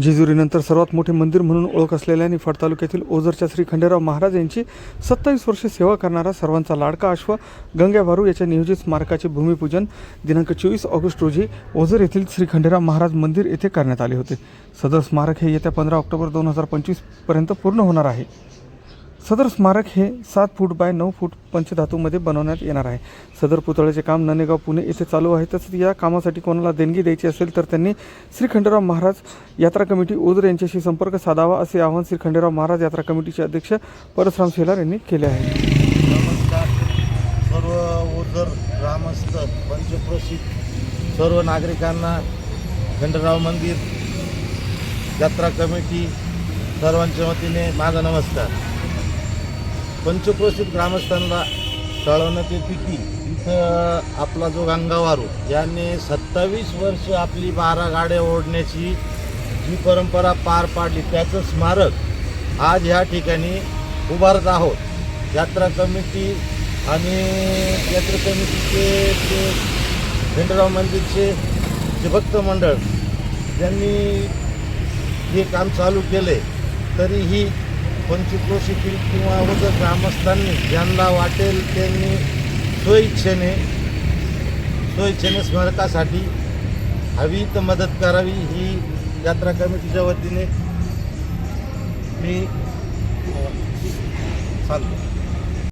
जेजुरीनंतर सर्वात मोठे मंदिर म्हणून ओळख असलेल्या निफाड तालुक्यातील ओझरच्या श्री खंडेराव महाराज यांची सत्तावीस वर्षे सेवा करणारा सर्वांचा लाडका अश्व गंग्याभारू याच्या नियोजित स्मारकाचे भूमिपूजन दिनांक चोवीस ऑगस्ट रोजी ओझर येथील श्री खंडेराव महाराज मंदिर येथे करण्यात आले होते. सदर स्मारक हे येत्या पंधरा ऑक्टोबर दोन हजार पंचवीसपर्यंत पूर्ण होणार आहे. सदर स्मारक हे सात फूट बाय नऊ फूट पंचधातूमध्ये बनवण्यात येणार आहे. सदर पुतळ्याचे काम ननेगाव पुणे येथे चालू आहे. तसेच या कामासाठी कोणाला देणगी द्यायची असेल तर त्यांनी श्री खंडेराव महाराज यात्रा कमिटी ओझर यांच्याशी संपर्क साधावा असे आवाहन श्री खंडेराव महाराज यात्रा कमिटीचे अध्यक्ष परसराम शेलार यांनी केले आहे. नमस्कार. सर्व ओझर ग्रामस्थ पंचप्रसिद्ध सर्व नागरिकांना खंडेराव मंदिर यात्रा कमिटी सर्वांच्या वतीने माझा नमस्कार. पंचक्रोशीत ग्रामस्थांना कळवण्यात येते की इथं आपला जो गंगावारू याने सत्तावीस वर्ष आपली बारा गाड्या ओढण्याची जी परंपरा पार पाडली त्याचं स्मारक आज ह्या ठिकाणी उभारत आहोत. यात्रा कमिटी आणि यात्रा कमिटीचे ते भेंडराव मंदिरचे जे भक्त मंडळ ज्यांनी हे काम चालू केले तरीही पंचक्रोशीतील किंवा उदर ग्रामस्थांनी ज्यांना वाटेल त्यांनी स्वइच्छेने स्वइच्छेने स्मारकासाठी हवी तर मदत करावी ही यात्रा कमिटीच्या वतीने मी चालतो.